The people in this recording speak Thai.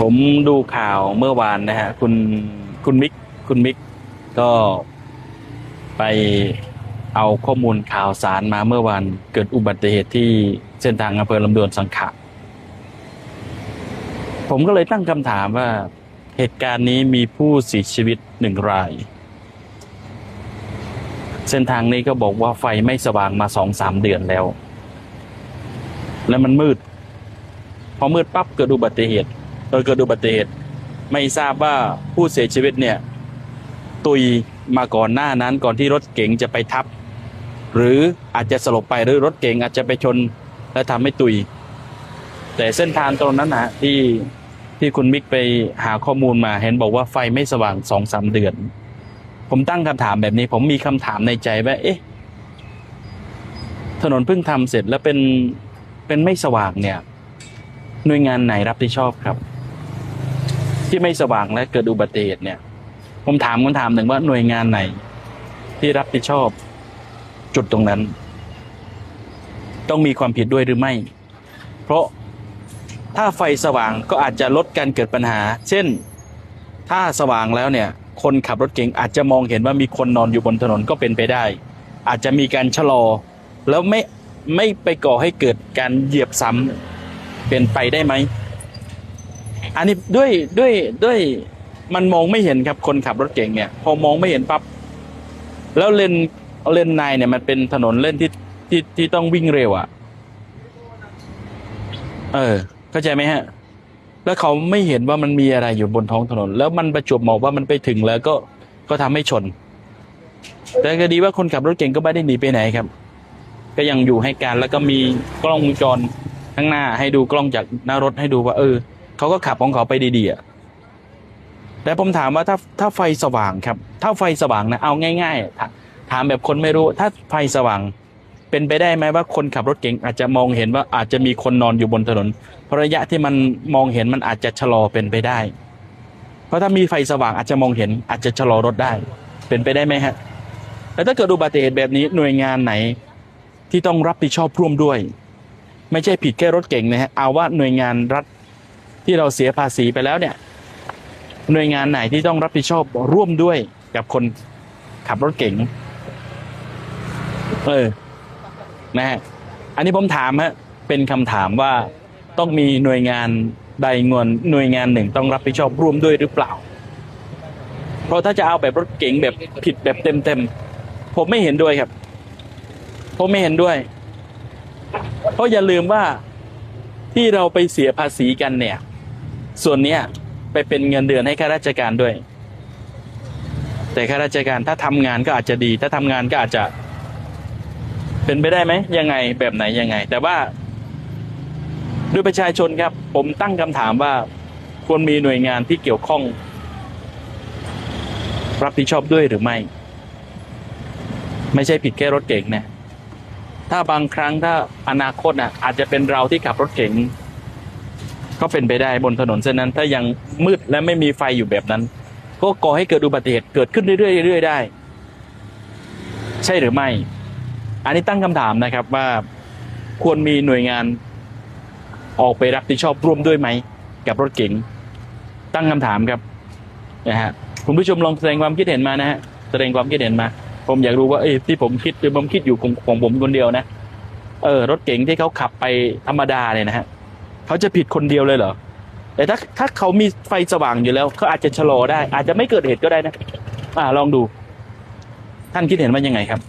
ผมดูข่าวเมื่อวานนะฮะ คุณคุณมิก คุณมิกก็ไปเอาข้อมูลข่าวสารมาเมื่อวานเกิดอุบัติเหตุที่เส้นทางอำเภอลำดวนสังขะผมก็เลยตั้งคำถามว่าเหตุการณ์นี้มีผู้เสียชีวิตหนึ่งราย เส้นทางนี้ก็บอกว่าไฟไม่สว่างมาสองสามเดือนแล้ว แล้วมันมืด พอมืดปั๊บเกิดอุบัติเหตุ โดยเกิดอุบัติเหตุไม่ทราบว่าผู้เสียชีวิตเนี่ย ตุยมาก่อนหน้านั้นก่อนที่รถเก๋งจะไปทับ หรืออาจจะสลบไปหรือรถเก๋งอาจจะไปชนและทำให้ตุย แต่เส้นทางตรงนั้นนะที่ที่คุณมิกไปหาข้อมูลมา เห็นบอกว่าไฟไม่สว่างสองสามเดือน ผมตั้งคำถามแบบนี้ ผมมีคำถามในใจว่า เอ๊ะ ถนนเพิ่งทำเสร็จแล้วเป็นเป็นไม่สว่างเนี่ย หน่วยงานไหนรับผิดชอบครับ ที่ไม่สว่างและเกิดอุบัติเหตุเนี่ย ผมถามคำถามหนึ่งว่าหน่วยงานไหน ที่รับผิดชอบจุดตรงนั้น ต้องมีความผิดด้วยหรือไม่ เพราะถ้าไฟสว่างก็อาจจะลดการเกิดปัญหา เช่น ถ้าสว่างแล้วเนี่ย คนขับรถเก๋งอาจจะมองเห็นว่ามีคนนอนอยู่บนถนนก็เป็นไปได้ อาจจะมีการชะลอ แล้วไม่ไม่ไปก่อให้เกิดการเหยียบซ้ำเป็นไปได้ไหม อันนี้ด้วยด้วยด้วยมันมองไม่เห็นครับคนขับรถเก่งเนี่ย พอมองไม่เห็นปั๊บแล้วเลนเลนในเนี่ยมันเป็นถนนเล่นที่ที่ที่ต้องวิ่งเร็วอะ่ะ เออ เข้าใจไหมฮะ แล้วเขาไม่เห็นว่ามันมีอะไรอยู่บนท้องถนน แล้วมันประจวบเหมาะว่ามันไปถึงแล้วก็ก็ทำให้ชน แต่ก็ดีว่าคนขับรถเก่งก็ไม่ได้หนีไปไหนครับ ก็ยังอยู่ให้การแล้วก็มีกล้องวงจรข้างหน้าให้ดูกล้องจากหน้ารถให้ดูว่า เออ เขาก็ขับของเขาไปดีๆอะแต่ผมถามว่าถ้าถ้าไฟสว่างครับ ถ้าไฟสว่างนะเอาง่ายๆถาถามแบบคนไม่รู้ ถ้าไฟสว่าง เป็นไปได้ไหมว่าคนขับรถเก๋งอาจจะมองเห็นว่าอาจจะมีคนนอนอยู่บนถนนเพราะระยะที่มันมองเห็นมันอาจจะชะลอเป็นไปได้ เพราะถ้ามีไฟสว่างอาจจะมองเห็นอาจจะชะลอรถได้ เป็นไปได้ไหมฮะแล้วถ้าเกิดอุบัติเหตุแบบนี้หน่วยงานไหนที่ต้องรับผิดชอบร่วมด้วย ไม่ใช่ผิดแค่รถเก่งนะฮะเอาว่าหน่วยงานรัฐ ที่เราเสียภาษีไปแล้วเนี่ย หน่วยงานไหนที่ต้องรับผิดชอบร่วมด้วยกับคนขับรถเก่งเออนะฮะอันนี้ผมถามฮะเป็นคำถามว่าต้องมีหน่วยงานใดเงินหน่วยงานหนึ่งต้องรับผิดชอบร่วมด้วยหรือเปล่า เพราะถ้าจะเอาแบบรถเก๋งแบบผิดแบบเต็มๆผมไม่เห็นด้วยครับ ผมไม่เห็นด้วย เพราะอย่าลืมว่าที่เราไปเสียภาษีกันเนี่ย ส่วนเนี้ยไปเป็นเงินเดือนให้ข้าราชการด้วย แต่ข้าราชการถ้าทำงานก็อาจจะดี ถ้าทำงานก็อาจจะ เป็นไปได้ไหมยังไงแบบไหนยังไง แต่ว่าด้วยประชาชนครับ ผมตั้งคำถามว่าควรมีหน่วยงานที่เกี่ยวข้อง รับผิดชอบด้วยหรือไม่ ไม่ใช่ผิดแค่รถเก่งนะถ้าบางครั้งถ้าอนาคตอะอาจจะเป็นเราที่ขับรถเก๋ง ก็เป็นไปได้บนถนนเส้นนั้น ถ้ายังมืดและไม่มีไฟอยู่แบบนั้น ก็ก่อให้เกิดอุบัติเหตุเกิดขึ้นเรื่อยๆเรื่อยๆได้ ใช่หรือไม่ อันนี้ตั้งคำถามนะครับว่าควรมีหน่วยงานออกไปรับผิดชอบร่วมด้วยไหม กับรถเก๋งตั้งคำถามครับนะฮะคุณผู้ชมลองแสดงความคิดเห็นมานะฮะแสดงความคิดเห็นมา ผมอยากรู้ว่าเอ้ที่ผมคิดหรือผมคิดอยู่ของของผมคนเดียวนะเออรถเก๋งที่เขาขับไปธรรมดาเนี่ยนะฮะ เขาจะผิดคนเดียวเลยเหรอแต่ถ้าถ้าเขามีไฟสว่างอยู่แล้วเขาอาจจะชะลอได้ อาจจะไม่เกิดเหตุก็ได้นะ อ่าลองดู ท่านคิดเห็นว่ายังไงครับ